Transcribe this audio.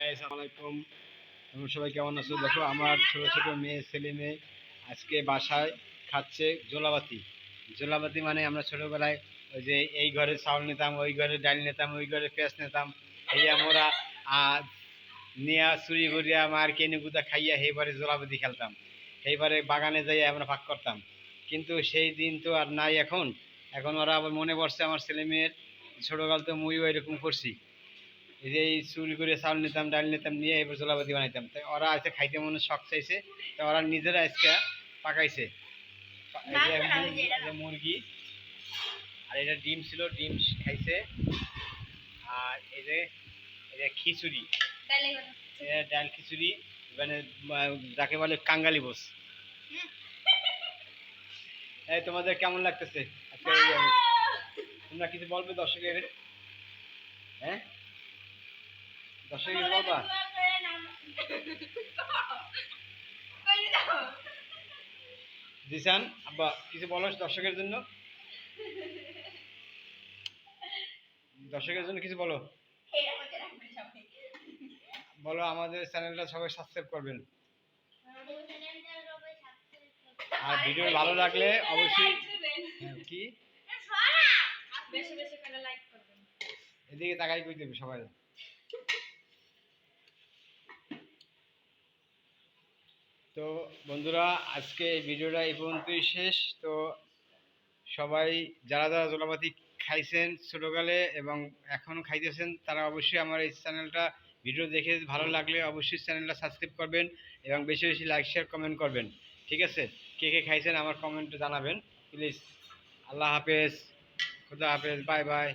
আলাইকুম। তোমরা সবাই কেমন আছো? দেখো, আমার ছোট ছোট মেয়ে, ছেলে মেয়ে আজকে বাসায় খাচ্ছে জোলাবাতি। জোলাবাতি মানে আমরা ছোটবেলায় ওই যে এই ঘরে চাউল নিতাম, ওই ঘরে ডাল নিতাম, ওই ঘরে পেঁয়াজ নিতাম। এই আমরা নিয়া, চুরি করিয়া, মার কেনে গুদা খাইয়া সেইবারে জোলাবাতি খেলতাম। সেইবারে বাগানে যাই আমরা ভাগ করতাম। কিন্তু সেই দিন তো আর নাই এখন। এখন ওরা আবার মনে পড়ছে আমার ছেলে মেয়ের, ছোটোকাল তো মুইও এরকম করছি। এই যে এই চুরি করে চাউল নিতাম ডাল নিতাম নিয়ে এবার জলাপাতি বানাইতাম। তাই ওরা আজকে খাইতে মনে শখ চাইছে। তা ওরা নিজেরা আজকে পাকাইছে। মুরগি- আর এটা ডিম ছিল ডিম খাইছে। আর এই যে যে খিচুড়ি। এটা ডাল খিচুড়ি মানে যাকে বলে কাঙ্গালি বোস। এই তোমাদের কেমন লাগতেছে? তোমরা কিছু বলবে দর্শকের কিছু বলবা জিসান আব্বা কিছু বলো দর্শকের জন্য দর্শকের জন্য কিছু বলো বলো আমাদের চ্যানেলটা সবাই সাবস্ক্রাইব করবেন। আর ভিডিও ভালো লাগলে অবশ্যই হ্যাঁ, কি? করে এদিকে তাকাই কই দেবে সবাই? তো বন্ধুরা, আজকে এই ভিডিওটা এই পর্যন্তই শেষ। তো সবাই, যারা যারা জলাপাতি খাইছেন ছোটোকালে এবং এখনও খাইতেছেন, তারা অবশ্যই আমার এই চ্যানেলটা ভিডিও দেখে ভালো লাগলে অবশ্যই চ্যানেলটা সাবস্ক্রাইব করবেন এবং বেশি বেশি লাইক শেয়ার কমেন্ট করবেন। ঠিক আছে? কে কে খাইছেন আমার কমেন্টে জানাবেন। প্লিজ আল্লাহ হাফেজ, খুদা হাফেজ বাই বাই